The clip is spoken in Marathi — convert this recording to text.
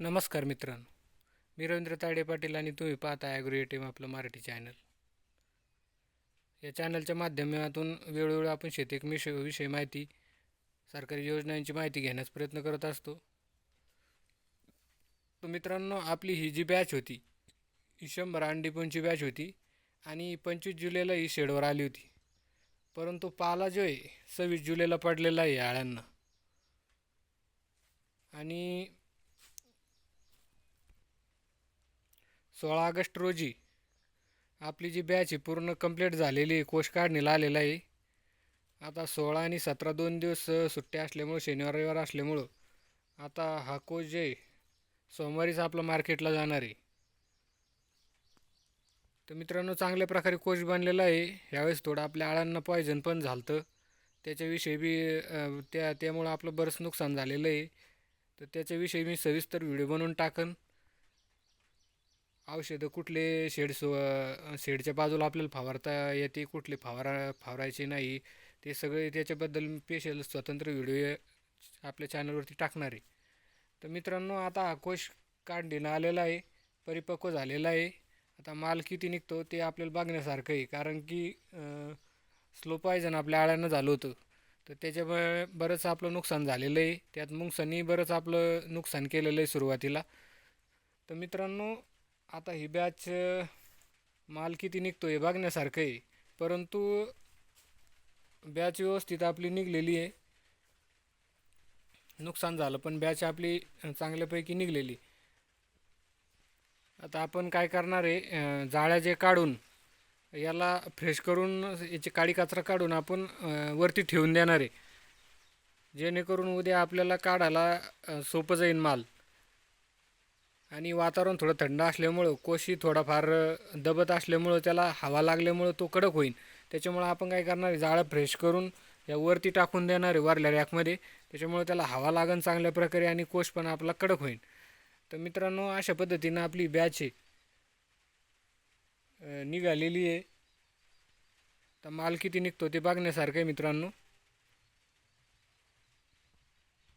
नमस्कार मित्रांनो. मी रवींद्र ताडे पाटील आणि तुम्ही पाहता ॲग्रो एटीएम आपलं मराठी चॅनल या चॅनलच्या माध्यमातून वेळोवेळी आपण शेती विषय विषयी माहिती सरकारी योजनांची माहिती घेण्याचा प्रयत्न करत असतो. तर मित्रांनो आपली ही जी बॅच होती ही शंभर अंडीपोनची बॅच होती आणि पंचवीस जुलैला ही शेडवर आली होती. परंतु पाला जो आहे सव्वीस जुलैला पडलेला आहे आळ्यांना. आणि सोळा ऑगस्ट रोजी. आपली जी बॅच आहे पूर्ण कंप्लीट झालेली आहे कोश काढणीला आलेला आहे. आता सोळा आणि सतरा दोन दिवस सुट्ट्या असल्यामुळं शनिवार रविवार असल्यामुळं आता हा कोश जे सोमवारीच आपला मार्केटला जाणार आहे. तर मित्रांनो चांगल्या प्रकारे कोच बनलेला आहे. ह्यावेळेस थोडं आपल्या आळांना पॉयझन पण झालं त्याच्याविषयी बी त्या त्यामुळं आपलं बरंच नुकसान झालेलं आहे. तर त्याच्याविषयी मी सविस्तर व्हिडिओ बनवून टाकन. औषधं कुठले शेड सो शेडच्या बाजूला आपल्याला फवारता येते कुठले फवारा फवारायचे नाही ते सगळे त्याच्याबद्दल स्पेशल स्वतंत्र व्हिडिओ आपल्या चॅनलवरती टाकणार आहे. तर मित्रांनो आता हा कोश काढणीनं आलेला आहे परिपक्व झालेला आहे. आता माल किती निघतो ते आपल्याला बघण्यासारखं आहे. कारण की स्लो पॉयझन आपल्या आळ्यानं झालं होतं. तर त्याच्यामुळे बरंच आपलं नुकसान झालेलं आहे. त्यात मुंगसानी बरंच आपलं नुकसान केलेलं आहे सुरुवातीला. तर मित्रांनो आता ही बॅच माल किती निघतो हे बघण्यासारखं आहे परंतु बॅच व्यवस्थित आपली निघलेली आहे. नुकसान झालं पण बॅच आपली चांगल्यापैकी निघलेली. आता आपण काय करणार आहे जाळ्या जे काढून याला फ्रेश करून याची काडी कचरा काढून आपण वरती ठेवून देणार आहे. जेणेकरून उद्या आपल्याला काढायला सोपं जाईल माल. आणि वातावरण थोडं थंड असल्यामुळं कोशी थोडाफार दबत असल्यामुळं त्याला हवा लागल्यामुळं तो कडक होईल त्याच्यामुळं आपण काय करणार आहे जाळं फ्रेश करून या वरती टाकून देणार आहे वरल्या रॅकमध्ये. त्याच्यामुळं त्याला हवा लागन चांगल्या प्रकारे आणि कोश पण आपला कडक होईल तर मित्रांनो अशा पद्धतीनं आपली बॅच आहे. निघालेली आहे. तर माल किती निघतो ते बघण्यासारखं आहे मित्रांनो.